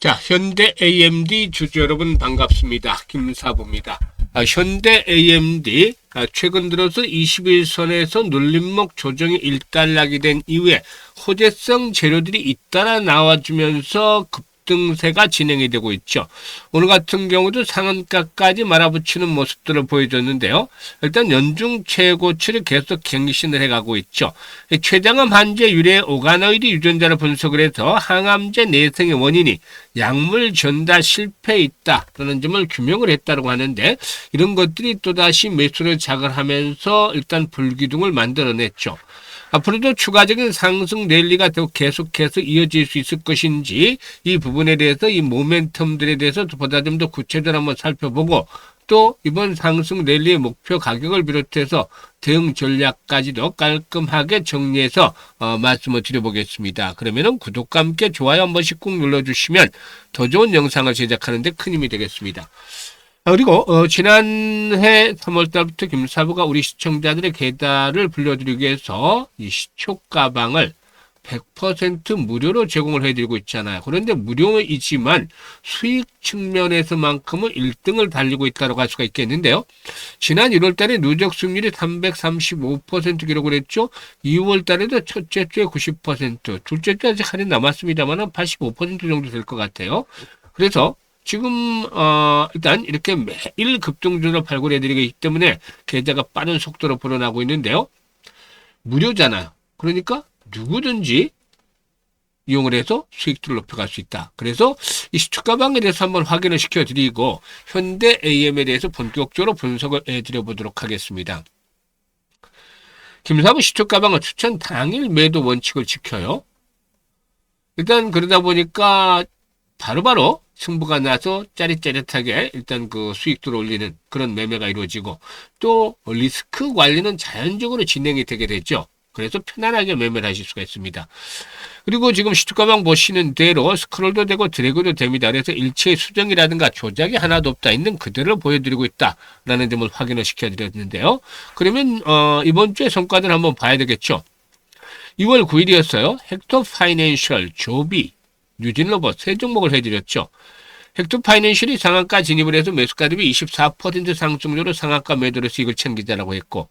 자, 현대 AMD 주주 여러분 반갑습니다. 김사부입니다. 아, 현대 AMD 아, 최근 들어서 21선에서 눌림목 조정이 일단락이 된 이후에 호재성 재료들이 잇따라 나와주면서 급 등세가 진행이 되고 있죠. 오늘 같은 경우도 상한가까지 말아붙이는 모습들을 보여줬는데요. 일단 연중 최고치를 계속 갱신을 해가고 있죠. 이 췌장암 환자 유래 오가노이드 유전자를 분석을 해서 항암제 내성의 원인이 약물 전달 실패에 있다라는 점을 규명을 했다고 하는데 이런 것들이 또다시 매수를 자극하면서 일단 불기둥을 만들어냈죠. 앞으로도 추가적인 상승 랠리가 더 계속해서 이어질 수 있을 것인지 이 부분에 대해서 이 모멘텀들에 대해서 보다 좀 더 구체적으로 한번 살펴보고 또 이번 상승 랠리의 목표 가격을 비롯해서 대응 전략까지도 깔끔하게 정리해서 어, 말씀을 드려보겠습니다. 그러면은 구독과 함께 좋아요 한 번씩 꾹 눌러주시면 더 좋은 영상을 제작하는데 큰 힘이 되겠습니다. 아, 그리고 어, 지난해 3월달부터 김사부가 우리 시청자들의 계좌를 불려드리기 위해서 이 시초 가방을 100% 무료로 제공을 해드리고 있잖아요. 그런데 무료이지만 수익 측면에서만큼은 1등을 달리고 있다고 할 수가 있겠는데요. 지난 1월 달에 누적 수익률이 335% 기록을 했죠. 2월 달에도 첫째 주에 90%, 둘째 주 아직 할인 남았습니다만 85% 정도 될 것 같아요. 그래서 지금 어 일단 이렇게 매일 급등주로 발굴해 드리기 때문에 계좌가 빠른 속도로 불어나고 있는데요. 무료잖아요. 그러니까 누구든지 이용을 해서 수익들을 높여갈 수 있다. 그래서 이 시초 가방에 대해서 한번 확인을 시켜드리고 현대 AM에 대해서 본격적으로 분석을 해드려 보도록 하겠습니다. 김사부 시초 가방은 추천 당일 매도 원칙을 지켜요. 일단 그러다 보니까 바로바로 승부가 나서 짜릿짜릿하게 일단 그 수익들을 올리는 그런 매매가 이루어지고 또 리스크 관리는 자연적으로 진행이 되게 되죠. 그래서 편안하게 매매를 하실 수가 있습니다. 그리고 지금 시투가방 보시는 대로 스크롤도 되고 드래그도 됩니다. 그래서 일체의 수정이라든가 조작이 하나도 없다. 있는 그대로 보여드리고 있다라는 점을 확인을 시켜드렸는데요. 그러면 어, 이번 주에 성과들 한번 봐야 되겠죠. 2월 9일이었어요. 헥터 파이낸셜 조비 뉴진로버 세 종목을 해드렸죠. 헥토 파이낸셜이 상한가 진입을 해서 매수가 대비 24% 상승률로 상한가 매도로 수익을 챙기자라고 했고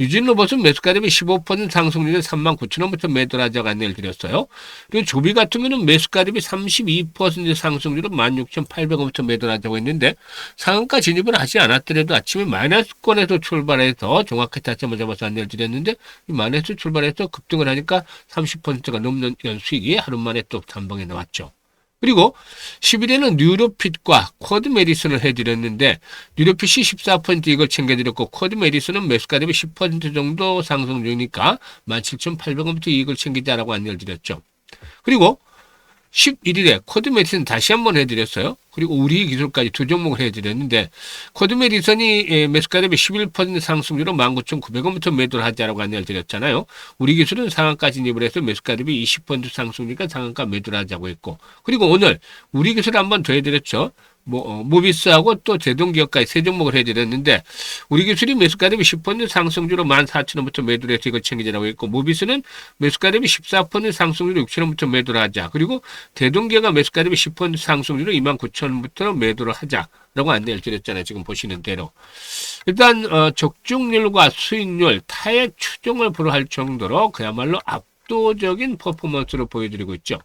유진 로봇은 매수가 대비 15% 상승률로 3만 9천 원부터 매도를 하자고 안내를 드렸어요. 그리고 조비 같은 경우는 매수가 대비 32% 상승률로 16,800원부터 매도를 하자고 했는데 상한가 진입을 하지 않았더라도 아침에 마이너스권에서 출발해서 정확히 타점을 잡아서 안내를 드렸는데 이 마이너스 출발해서 급등을 하니까 30%가 넘는 이런 수익이 하루 만에 또 단방에 나왔죠. 그리고 10일에는 뉴로핏과 쿼드 메디슨을 해드렸는데 뉴로핏이 14% 이걸 챙겨드렸고 쿼드 메디슨은 매수가 대비 10% 정도 상승 중이니까 17,800원부터 이익을 챙기자라고 안내를 드렸죠. 그리고 11일에 쿼드 메디슨 다시 한번 해드렸어요. 그리고 우리 기술까지 두 종목을 해드렸는데 쿼드 메디슨이 매수가 대비 11% 상승률로 19,900원부터 매도를 하자라고 안내를 드렸잖아요. 우리 기술은 상한가 진입을 해서 매수가 대비 20% 상승률이니까 상한가 매도를 하자고 했고 그리고 오늘 우리 기술 한번 더 해드렸죠. 뭐, 어, 모비스하고 또 제동기업까지 세 종목을 해드렸는데, 우리 기술이 매수가 대비 10% 상승률로 14,000원부터 매도를 해서 이걸 챙기자라고 했고, 모비스는 매수가 대비 14% 상승률로 6,000원부터 매도를 하자. 그리고 대동기업가 매수가 대비 10% 상승률로 29,000원부터 매도를 하자 라고 안내를 드렸잖아요. 지금 보시는 대로. 일단, 어, 적중률과 수익률, 타액 추종을 불허할 정도로 그야말로 앞 압도적인 퍼포먼스를 보여드리고 있죠.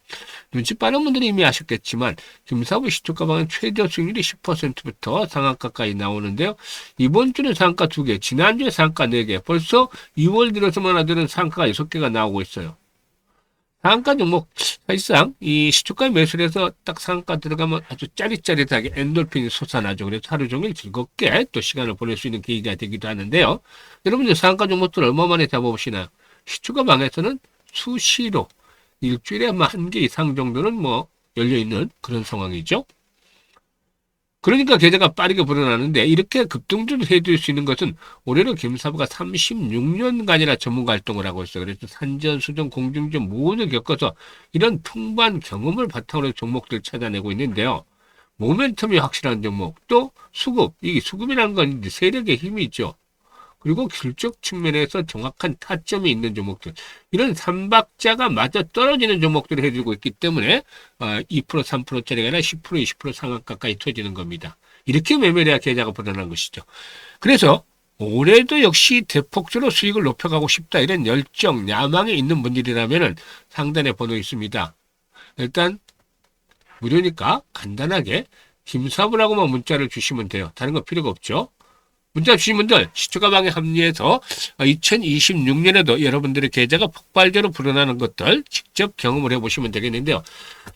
눈치 빠른 분들이 이미 아셨겠지만 김사부 시초 가방은 최저 수익률이 10%부터 상한 가까지 나오는데요. 이번 주는 상한가 2개, 지난주에 상한가 4개, 벌써 2월 들어서만 하더는 상한가가 6개가 나오고 있어요. 상한가 종목 사실상 이 시초가 매수를 해서 딱 상한가 들어가면 아주 짜릿짜릿하게 엔돌핀이 솟아나죠. 그래서 하루 종일 즐겁게 또 시간을 보낼 수 있는 계기가 되기도 하는데요. 여러분들 상한가 종목들 얼마 만에 잡아보시나요? 시초가 방에서는 수시로 일주일에 한개 이상 정도는 뭐 열려있는 그런 상황이죠. 그러니까 계좌가 빠르게 불어나는데 이렇게 급등주를 해줄 수 있는 것은 올해로 김사부가 36년간이나 전문가 활동을 하고 있어요. 그래서 산전, 수전, 공중전 모두 겪어서 이런 풍부한 경험을 바탕으로 종목들 찾아내고 있는데요. 모멘텀이 확실한 종목, 또 수급, 이 수급이라는 건 세력의 힘이 있죠. 그리고 실적 측면에서 정확한 타점이 있는 종목들 이런 삼박자가 맞아 떨어지는 종목들을 해주고 있기 때문에 2% 3%짜리가 아니라 10% 20% 상황 가까이 터지는 겁니다. 이렇게 매매대학 계좌가 불어난 것이죠. 그래서 올해도 역시 대폭적으로 수익을 높여가고 싶다 이런 열정, 야망이 있는 분들이라면 상단에 번호 있습니다. 일단 무료니까 간단하게 김사부라고만 문자를 주시면 돼요. 다른 거 필요가 없죠. 문자 주신 분들 시초가방에 합류해서 2026년에도 여러분들의 계좌가 폭발적으로 불어나는 것들 직접 경험을 해보시면 되겠는데요.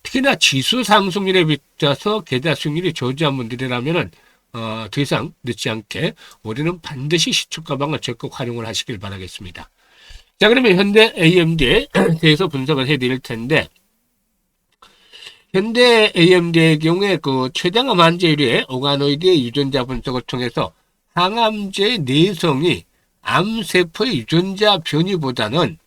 특히나 지수 상승률에 비춰서 계좌 수익률이 저조한 분들이라면 은 어, 더 이상 늦지 않게 우리는 반드시 시초가방을 적극 활용을 하시길 바라겠습니다. 자 그러면 현대 AMD에 대해서 분석을 해드릴 텐데 현대 AMD의 경우에 그 췌장암 환자율의 오가노이드의 유전자 분석을 통해서 항암제의 내성이 암세포의 유전자 변이보다는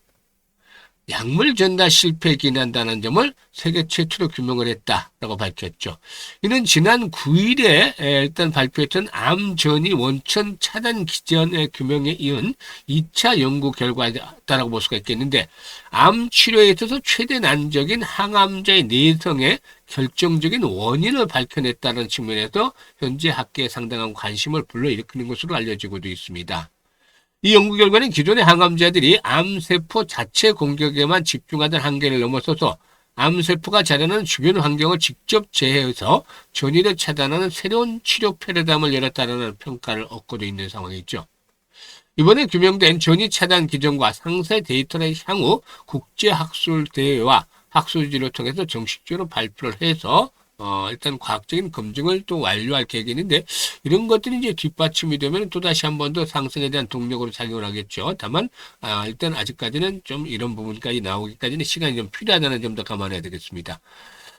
약물 전달 실패에 기인한다는 점을 세계 최초로 규명을 했다라고 밝혔죠. 이는 지난 9일에 일단 발표했던 암 전이 원천 차단 기전의 규명에 이은 2차 연구 결과다라고 볼 수가 있겠는데 암 치료에 있어서 최대 난적인 항암제의 내성의 결정적인 원인을 밝혀냈다는 측면에서 현재 학계에 상당한 관심을 불러일으키는 것으로 알려지고도 있습니다. 이 연구 결과는 기존의 항암제들이 암세포 자체 공격에만 집중하던 한계를 넘어서서 암세포가 자라는 주변 환경을 직접 재해해서 전이를 차단하는 새로운 치료 패러다임을 열었다는 평가를 얻고도 있는 상황이죠. 이번에 규명된 전이 차단 기전과 상세 데이터를 향후 국제학술대회와 학술지를 통해서 정식적으로 발표를 해서 어, 일단 과학적인 검증을 또 완료할 계획이있는데 이런 것들이 이제 뒷받침이 되면 또 다시 한 번 더 상승에 대한 동력으로 작용을 하겠죠. 다만, 아, 일단 아직까지는 좀 이런 부분까지 나오기까지는 시간이 좀 필요하다는 점도 감안해야 되겠습니다.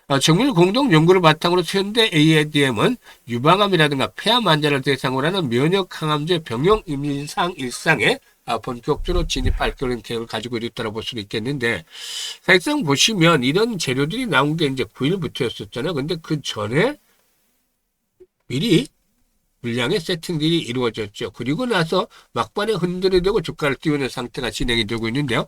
어, 정밀 공동 연구를 바탕으로 현대 ADM은 유방암이라든가 폐암 환자를 대상으로 하는 면역 항암제 병용 임상 일상에 아, 본격적으로 진입할 그런 계획을 가지고 있다고 볼 수도 있겠는데 사실상 보시면 이런 재료들이 나온 게 이제 9일부터였었잖아요. 근데 그 전에 미리 물량의 세팅들이 이루어졌죠. 그리고 나서 막판에 흔들어대고 주가를 띄우는 상태가 진행이 되고 있는데요.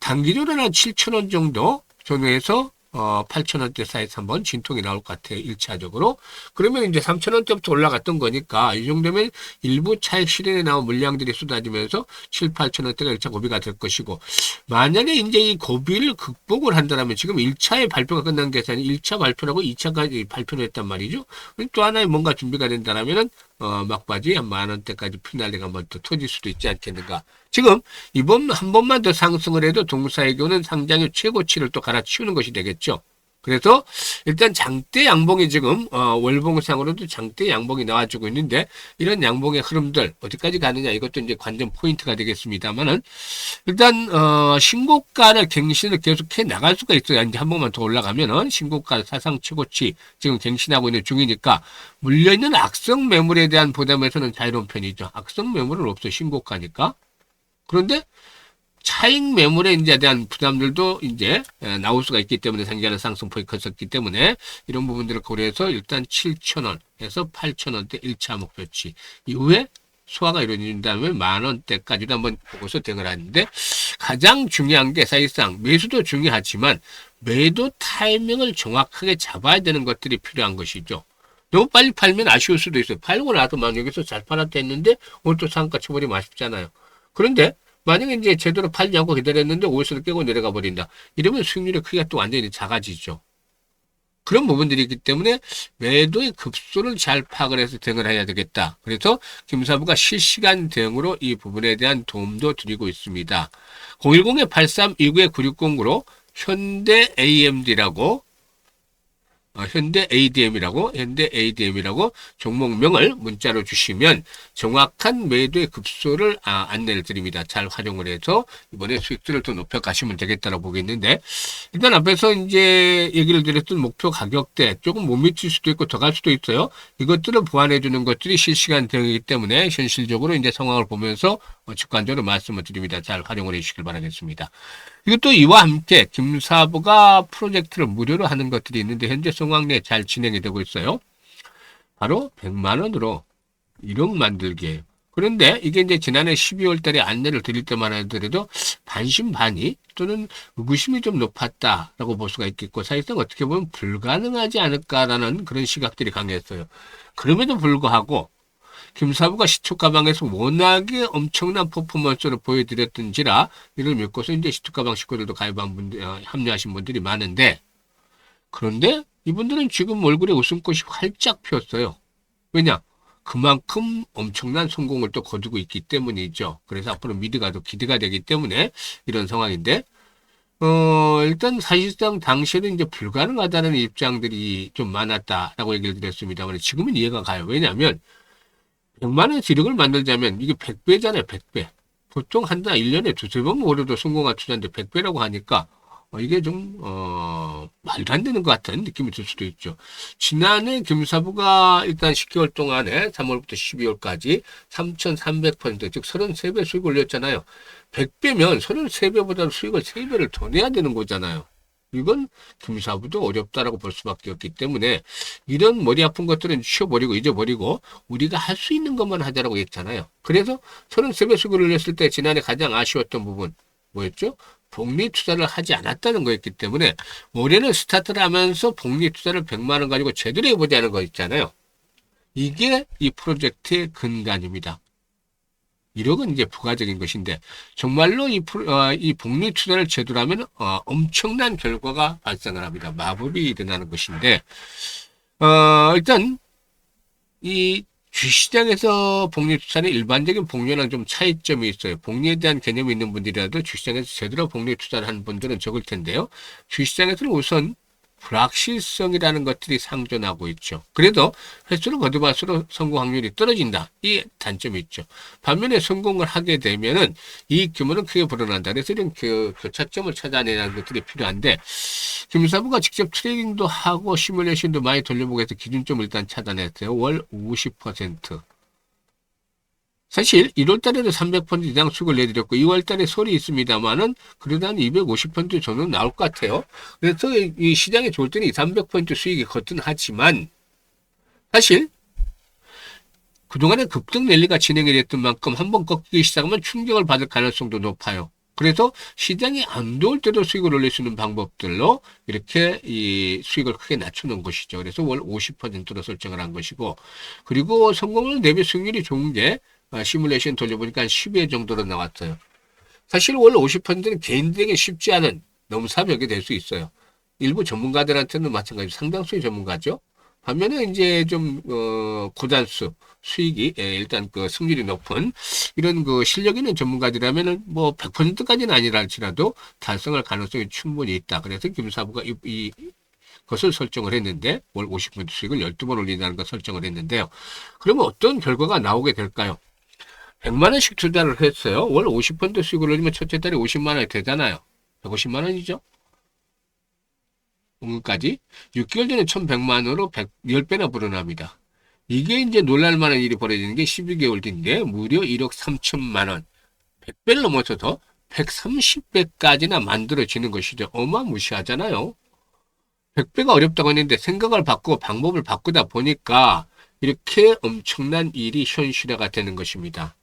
단기적으로 한 7천원 정도 전후에서 어, 8천원대 사이에서 한번 진통이 나올 것 같아요. 1차적으로. 그러면 이제 3천원대부터 올라갔던 거니까 이 정도면 일부 차익 실현에 나온 물량들이 쏟아지면서 7, 8천원대가 1차 고비가 될 것이고 만약에 이제 이 고비를 극복을 한다면 지금 1차의 발표가 끝난 게 아니라 1차 발표라고 2차까지 발표를 했단 말이죠. 또 하나의 뭔가 준비가 된다면 어, 막바지 한 만 원대까지 피날레가 한번 더 터질 수도 있지 않겠는가. 지금 이번 한 번만 더 상승을 해도 동사의 교는 상장의 최고치를 또 갈아치우는 것이 되겠죠. 그래서 일단 장대 양봉이 지금 어, 월봉상으로도 장대 양봉이 나와주고 있는데 이런 양봉의 흐름들 어디까지 가느냐 이것도 이제 관전 포인트가 되겠습니다만은 일단 어, 신고가를 갱신을 계속해 나갈 수가 있어요. 이제 한 번만 더 올라가면은 신고가 사상 최고치 지금 갱신하고 있는 중이니까 물려 있는 악성 매물에 대한 부담에서는 자유로운 편이죠. 악성 매물은 없어 신고가니까. 그런데 차익 매물에 이제 대한 부담들도 이제 나올 수가 있기 때문에 상장하는 상승폭이 컸었기 때문에 이런 부분들을 고려해서 일단 7천원에서 8천원대 1차 목표치 이후에 소화가 이루어진 다음에 만 원대까지도 한번 보고서 대응을 하는데 가장 중요한 게 사실상 매수도 중요하지만 매도 타이밍을 정확하게 잡아야 되는 것들이 필요한 것이죠. 너무 빨리 팔면 아쉬울 수도 있어요. 팔고 나도 만 여기서 잘 팔았다 했는데 오늘 또 상가 쳐버리면 아쉽잖아요. 그런데 만약에 이제 제대로 팔지 않고 기다렸는데 오일선을 깨고 내려가 버린다. 이러면 수익률의 크기가 또 완전히 작아지죠. 그런 부분들이 있기 때문에 매도의 급소를 잘 파악을 해서 대응을 해야 되겠다. 그래서 김사부가 실시간 대응으로 이 부분에 대한 도움도 드리고 있습니다. 010-8329-9609로 현대 AMD라고 어, 현대 ADM이라고 현대 ADM이라고 종목명을 문자로 주시면 정확한 매도의 급소를 아, 안내를 드립니다. 잘 활용을 해서 이번에 수익들을 더 높여 가시면 되겠다고 보겠는데 일단 앞에서 이제 얘기를 드렸던 목표 가격대 조금 못 미칠 수도 있고 더 갈 수도 있어요. 이것들을 보완해 주는 것들이 실시간 대응이기 때문에 현실적으로 이제 상황을 보면서 어, 직관적으로 말씀을 드립니다. 잘 활용을 해 주시길 바라겠습니다. 이것도 이와 함께 김사부가 프로젝트를 무료로 하는 것들이 있는데 현재 성황 내잘 진행이 되고 있어요. 바로 100만 원으로 1억 만들기 그런데 이게 이제 지난해 12월 달에 안내를 드릴 때만 하더라도 반신반의 또는 의구심이 좀 높았다라고 볼 수가 있겠고 사실상 어떻게 보면 불가능하지 않을까라는 그런 시각들이 강했어요. 그럼에도 불구하고 김사부가 시초 가방에서 워낙에 엄청난 퍼포먼스를 보여드렸던지라 이를 믿고서 이제 시초 가방 식구들도 가입한 분들, 어, 합류하신 분들이 많은데 그런데 이분들은 지금 얼굴에 웃음꽃이 활짝 피었어요. 왜냐? 그만큼 엄청난 성공을 또 거두고 있기 때문이죠. 그래서 앞으로 미드가 더 기대가 되기 때문에 이런 상황인데, 어, 일단 사실상 당시에는 이제 불가능하다는 입장들이 좀 많았다라고 얘기를 드렸습니다만 지금은 이해가 가요. 왜냐하면 100만원 지력을 만들자면 이게 100배잖아요, 100배. 보통 한 달, 1년에 두세 번 오려도 성공한 투자인데 100배라고 하니까 어, 이게 좀, 어, 말도 안 되는 것 같은 느낌이 들 수도 있죠. 지난해 김사부가 일단 10개월 동안에 3월부터 12월까지 3,300%, 즉 33배 수익 올렸잖아요. 100배면 33배보다 수익을 3배를 더 내야 되는 거잖아요. 이건 김사부도 어렵다라고 볼 수밖에 없기 때문에 이런 머리 아픈 것들은 쉬어버리고 잊어버리고 우리가 할 수 있는 것만 하자라고 했잖아요. 그래서 33배 수익을 올렸을 때 지난해 가장 아쉬웠던 부분 뭐였죠? 복리 투자를 하지 않았다는 거였기 때문에 올해는 스타트를 하면서 복리 투자를 100만 원 가지고 제대로 해보자는 거 있잖아요. 이게 이 프로젝트의 근간입니다. 이력은 이제 부가적인 것인데 정말로 이, 어, 이 복리 투자를 하면 어, 엄청난 결과가 발생을 합니다. 마법이 일어나는 것인데 어, 일단 이 주시장에서 복리 투자는 일반적인 복리랑 좀 차이점이 있어요. 복리에 대한 개념이 있는 분들이라도 주시장에서 제대로 복리 투자를 하는 분들은 적을 텐데요. 주시장에서는 우선 불확실성이라는 것들이 상존하고 있죠. 그래도 횟수를 거듭할수록 성공 확률이 떨어진다. 이 단점이 있죠. 반면에 성공을 하게 되면은 이 규모는 크게 불어난다. 그래서 이런 그 교차점을 찾아내는 것들이 필요한데 김사부가 직접 트레이딩도 하고 시뮬레이션도 많이 돌려보고 해서 기준점을 일단 찾아냈어요. 월 50%. 사실 1월 달에도 300% 이상 수익을 내드렸고 2월 달에 소리 있습니다만은 그래도 한 250% 정도 나올 것 같아요. 그래서 이 시장에 좋을 때는 300% 수익이 거뜬하지만 사실 그동안에 급등 랠리가 진행이 됐던 만큼 한번 꺾이기 시작하면 충격을 받을 가능성도 높아요. 그래서 시장이 안 좋을 때도 수익을 올릴 수 있는 방법들로 이렇게 이 수익을 크게 낮추는 것이죠. 그래서 월 50%로 설정을 한 것이고, 그리고 성공률 대비 수익률이 좋은 게 아, 시뮬레이션 돌려보니까 한 10회 정도로 나왔어요. 사실 월 50%는 개인들에게 쉽지 않은 넘사벽이 될 수 있어요. 일부 전문가들한테는 마찬가지로 상당수의 전문가죠. 반면에 이제 좀, 어, 고단수, 수익이, 예, 일단 그 승률이 높은 이런 그 실력 있는 전문가들이라면은 뭐 100%까지는 아니라 할지라도 달성할 가능성이 충분히 있다. 그래서 김사부가 이, 이 것을 설정을 했는데 월 50% 수익을 12번 올린다는 걸 설정을 했는데요. 그러면 어떤 결과가 나오게 될까요? 100만 원씩 투자를 했어요. 월 50% 수익을 올리면 첫째 달에 50만 원이 되잖아요. 150만 원이죠. 오늘까지 6개월 전에 1100만 원으로 100, 10배나 불어납니다. 이게 이제 놀랄만한 일이 벌어지는 게 12개월 뒤인데 무려 1억 3천만 원. 100배를 넘어서서 130배까지나 만들어지는 것이죠. 어마무시하잖아요. 100배가 어렵다고 했는데 생각을 바꾸고 방법을 바꾸다 보니까 이렇게 엄청난 일이 현실화가 되는 것입니다.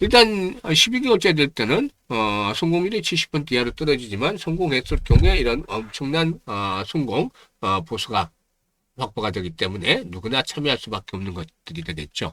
일단 12개월째 될 때는 어, 성공률이 70% 이하로 떨어지지만 성공했을 경우에 이런 엄청난 어, 성공 어, 보수가 확보가 되기 때문에 누구나 참여할 수밖에 없는 것들이 되겠죠.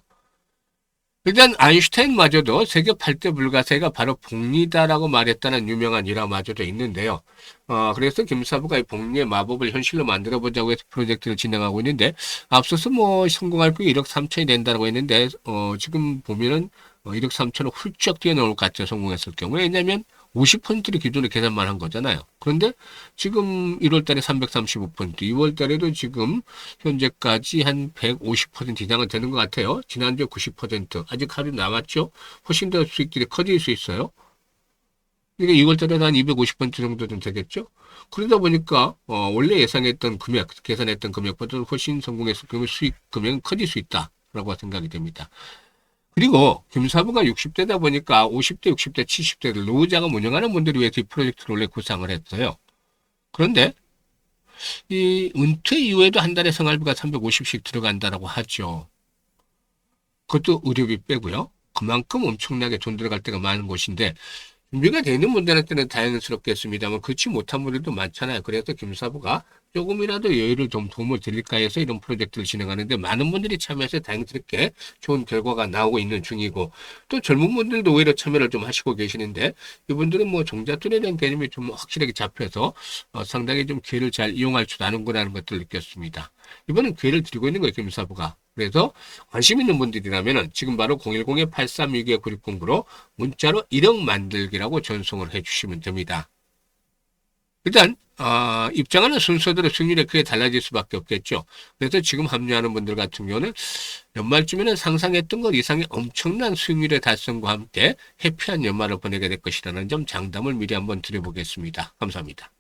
일단 아인슈타인마저도 세계 8대 불가세가 바로 복리다라고 말했다는 유명한 일화마저도 있는데요. 어, 그래서 김사부가 이 복리의 마법을 현실로 만들어 보자고 해서 프로젝트를 진행하고 있는데 앞서서 뭐 성공할 게 1억 3천이 된다고 했는데 어, 지금 보면은 1억 어, 3천을 훌쩍 뛰어넘을 것 같죠. 성공했을 경우에. 왜냐면 50%를 기존에 계산만 한 거잖아요. 그런데 지금 1월 달에 335%, 2월 달에도 지금 현재까지 한 150% 이상은 되는 것 같아요. 지난주에 90%. 아직 하루 남았죠? 훨씬 더 수익들이 커질 수 있어요. 그러니까 2월 달에도 한250% 정도 좀 되겠죠? 그러다 보니까, 어, 원래 예상했던 금액, 계산했던 금액보다 훨씬 성공했을 경우 수익 금액은 커질 수 있다 라고 생각이 됩니다. 그리고 김사부가 60대다 보니까 50대, 60대, 70대를 노후자가 운영하는 분들이 위해서 이 프로젝트를 원래 구상을 했어요. 그런데 이 은퇴 이후에도 한 달에 생활비가 350씩 들어간다라고 하죠. 그것도 의료비 빼고요. 그만큼 엄청나게 돈 들어갈 때가 많은 곳인데 준비가 돼 있는 분들한테는 다행스럽겠습니다만 그렇지 못한 분들도 많잖아요. 그래서 김사부가 조금이라도 여유를 좀 도움을 드릴까 해서 이런 프로젝트를 진행하는데 많은 분들이 참여해서 다행스럽게 좋은 결과가 나오고 있는 중이고 또 젊은 분들도 오히려 참여를 좀 하시고 계시는데 이분들은 뭐 종잣돈에 대한 개념이 좀 확실하게 잡혀서 어, 상당히 좀 기회를 잘 이용할 줄 아는구나라는 것들을 느꼈습니다. 이번엔 기회를 드리고 있는 거예요, 김사부가. 그래서 관심 있는 분들이라면은 지금 바로 010-8362-9609로 문자로 1억 만들기라고 전송을 해주시면 됩니다. 일단 아, 입장하는 순서대로 승률이 크게 달라질 수밖에 없겠죠. 그래서 지금 합류하는 분들 같은 경우는 연말쯤에는 상상했던 것 이상의 엄청난 수익률의 달성과 함께 해피한 연말을 보내게 될 것이라는 점 장담을 미리 한번 드려보겠습니다. 감사합니다.